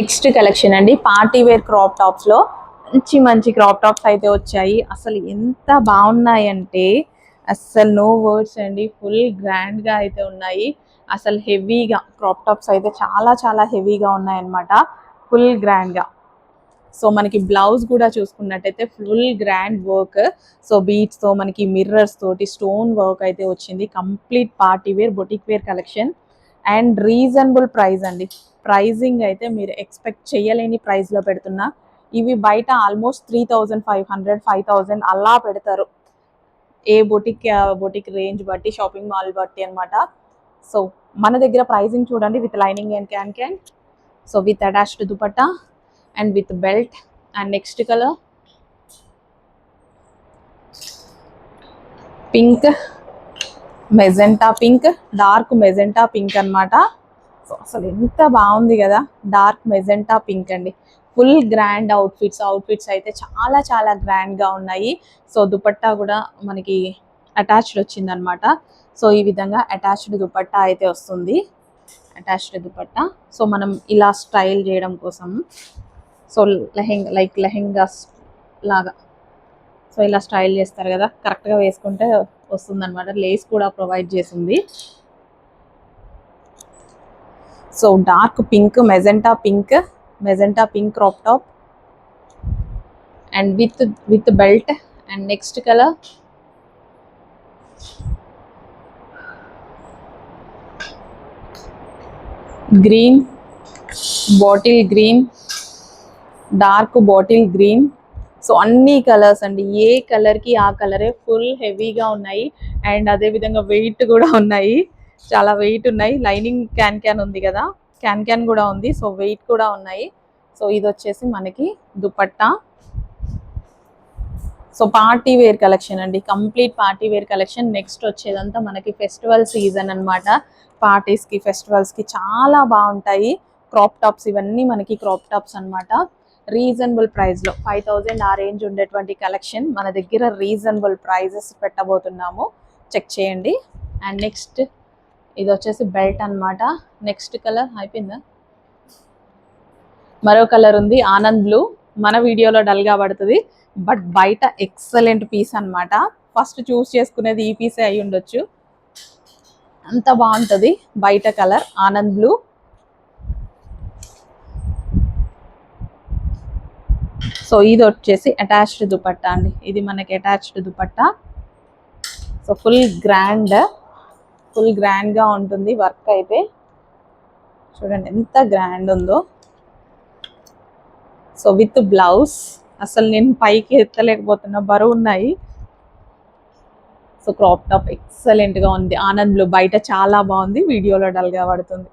Next collection అండి party wear crop టాప్స్లో మంచి మంచి క్రాప్ టాప్స్ అయితే వచ్చాయి. అసలు ఎంత బాగున్నాయంటే అసలు నో వర్డ్స్ అండి ఫుల్ గ్రాండ్గా అయితే ఉన్నాయి. అసలు హెవీగా క్రాప్ టాప్స్ అయితే చాలా చాలా హెవీగా ఉన్నాయన్నమాట ఫుల్ గ్రాండ్గా. సో మనకి బ్లౌజ్ కూడా చూసుకున్నట్టయితే ఫుల్ గ్రాండ్ వర్క్ సో బీట్స్తో మనకి మిర్రర్స్ తోటి స్టోన్ వర్క్ అయితే వచ్చింది. Complete party wear boutique wear collection and reasonable price అండి. ప్రైజింగ్ అయితే మీరు ఎక్స్పెక్ట్ చేయలేని ప్రైస్లో పెడుతున్నా. ఇవి బయట almost three thousand five hundred five thousand అలా పెడతారు. ఏ బొటిక్ బొటిక్ రేంజ్ బట్టి షాపింగ్ మాల్ బట్టి అనమాట సో మన దగ్గర ప్రైజింగ్ చూడండి with lining and can can. So with attached dupatta and with belt and next colour. Pink magenta pink dark magenta pink అనమాట so అసలు ఎంత బాగుంది కదా. డార్క్ మెజెంటా పింక్ అండి. ఫుల్ గ్రాండ్ అవుట్ఫిట్స్ అవుట్ఫిట్స్ అయితే చాలా చాలా గ్రాండ్గా ఉన్నాయి. సో దుపట్టా కూడా మనకి అటాచ్డ్ వచ్చింది అనమాట సో ఈ విధంగా అటాచ్డ్ దుపట్టా అయితే వస్తుంది. అటాచ్డ్ దుపట్టా. సో మనం ఇలా స్టైల్ చేయడం కోసం సో లెహెంగా లైక్ లెహెంగాస్ లాగా సో ఇలా స్టైల్ చేస్తారు కదా. కరెక్ట్గా వేసుకుంటే వస్తుంది అనమాట లేస్ కూడా ప్రొవైడ్ చేసింది. So dark pink magenta pink magenta pink crop top and with with belt and next colour green bottle green dark bottle green so అన్ని కలర్స్ అండి ఏ కలర్కి ఆ కలరే ఫుల్ హెవీగా ఉన్నాయి అండ్ అదే విధంగా వెయిట్ కూడా ఉన్నాయి చాలా వెయిట్ ఉన్నాయి. లైనింగ్ క్యాన్ క్యాన్ ఉంది కదా? క్యాన్ క్యాన్ కూడా ఉంది. సో వెయిట్ కూడా ఉన్నాయి. సో ఇది వచ్చేసి మనకి dupatta. So party wear collection అండి. Complete party wear collection next వచ్చేదంతా మనకి ఫెస్టివల్ సీజన్ అనమాట పార్టీస్కి ఫెస్టివల్స్కి చాలా బాగుంటాయి. క్రాప్ టాప్స్ ఇవన్నీ మనకి క్రాప్ టాప్స్ అన్నమాట. రీజనబుల్ ప్రైస్లో ఫైవ్ థౌజండ్ ఆ రేంజ్ ఉండేటువంటి కలెక్షన్ మన దగ్గర రీజనబుల్ ప్రైజెస్ పెట్టబోతున్నాము. చెక్ చేయండి. అండ్ నెక్స్ట్ ఇది వచ్చేసి బెల్ట్ అన్నమాట. నెక్స్ట్ కలర్ అయిపోయిందా? మరో కలర్ ఉంది ఆనంద్ బ్లూ. మన వీడియోలో డల్గా పడుతుంది. బట్ బయట ఎక్సలెంట్ పీస్ అన్నమాట. ఫస్ట్ చూస్ చేసుకునేది ఈ పీసే అయి ఉండొచ్చు. అంత బాగుంటుంది బయట కలర్ ఆనంద్ బ్లూ. సో ఇది వచ్చేసి అటాచ్డ్ దుపట్టా అండి. ఇది మనకి attached dupatta. So full grand full గ్రాండ్గా ఉంటుంది వర్క్ అయితే. చూడండి ఎంత గ్రాండ్ ఉందో. సో విత్ బ్లౌజ్ అసలు నేను పైకి ఎత్తలేకపోతున్నా బరువు ఉన్నాయి. సో క్రాప్ టాప్ ఎక్సలెంట్గా ఉంది. ఆనంద్ బయట చాలా బాగుంది వీడియోలో డల్గా పడుతుంది.